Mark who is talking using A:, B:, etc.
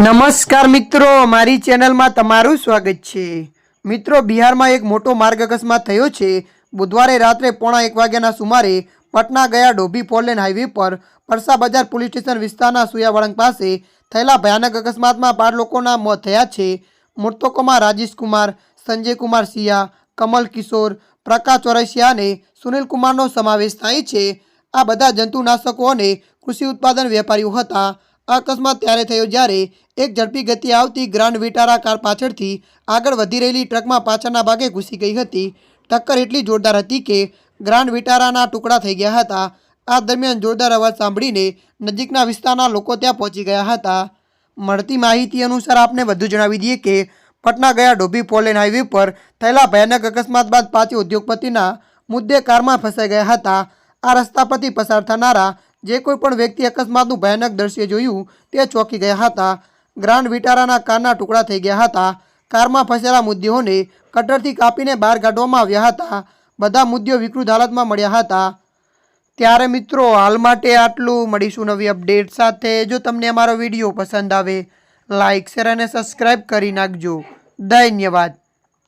A: નમસ્કાર મિત્રો, મારી ચેનલમાં તમારું સ્વાગત છે. મિત્રો, બિહારમાં એક મોટો માર્ગ અકસ્માત થયો છે. બુધવારે રાત્રે પોણા એક વાગ્યાના સુમારે પટના ગયા ડોભી ફોરલેન હાઈવે પર પરસા બજાર પોલીસ સ્ટેશન વિસ્તારના સુયાવળંગ પાસે થયેલા ભયાનક અકસ્માતમાં બાર લોકોના મોત થયા છે. મૃતકોમાં રાજેશ કુમાર, સંજય કુમાર સિયા કમલ કિશોર, પ્રકાશ ચોરસિયા અને સુનિલકુમારનો સમાવેશ થાય છે. આ બધા જંતુનાશકો અને કૃષિ ઉત્પાદન વેપારીઓ હતા. આ અકસ્માત ત્યારે થયો જ્યારે એક ઝડપી ગતિ આવતી ગ્રાન્ડ વિટારા કાર પાછળથી આગળ વધી રહેલી ટ્રકમાં પાછળના ભાગે ઘૂસી ગઈ હતી. ટક્કર એટલી જોરદાર હતી કે ગ્રાન્ડ વિટારાના ટુકડા થઈ ગયા હતા. આ દરમિયાન જોરદાર અવાજ સાંભળીને નજીકના વિસ્તારના લોકો ત્યાં પહોંચી ગયા હતા. મળતી માહિતી અનુસાર આપને વધુ જણાવી દઈએ કે પટના ગયા ડોભી પોલેન હાઈવે પર થયેલા ભયાનક અકસ્માત બાદ પાંચ ઉદ્યોગપતિના મુદ્દે કારમાં ફસાઈ ગયા હતા. આ રસ્તા પરથી પસાર થનારા જે કોઈ પણ વ્યક્તિ અકસ્માતનું ભયાનક દ્રશ્ય જોયું, તે ચોંકી ગયા હતા. ગ્રાન્ડ વિટારાના કારના ટુકડા થઈ ગયા હતા. કારમાં ફસેલા મુદ્દેઓને કટરથી કાપીને બહાર કાઢવામાં આવ્યા હતા. બધા મુદ્દો વિકૃત હાલતમાં મળ્યા હતા. ત્યારે મિત્રો, હાલ માટે આટલું. મળીશું નવી અપડેટ સાથે. જો તમને અમારો વીડિયો પસંદ આવે લાઇક શેર અને સબસ્ક્રાઈબ કરી નાખજો. ધન્યવાદ.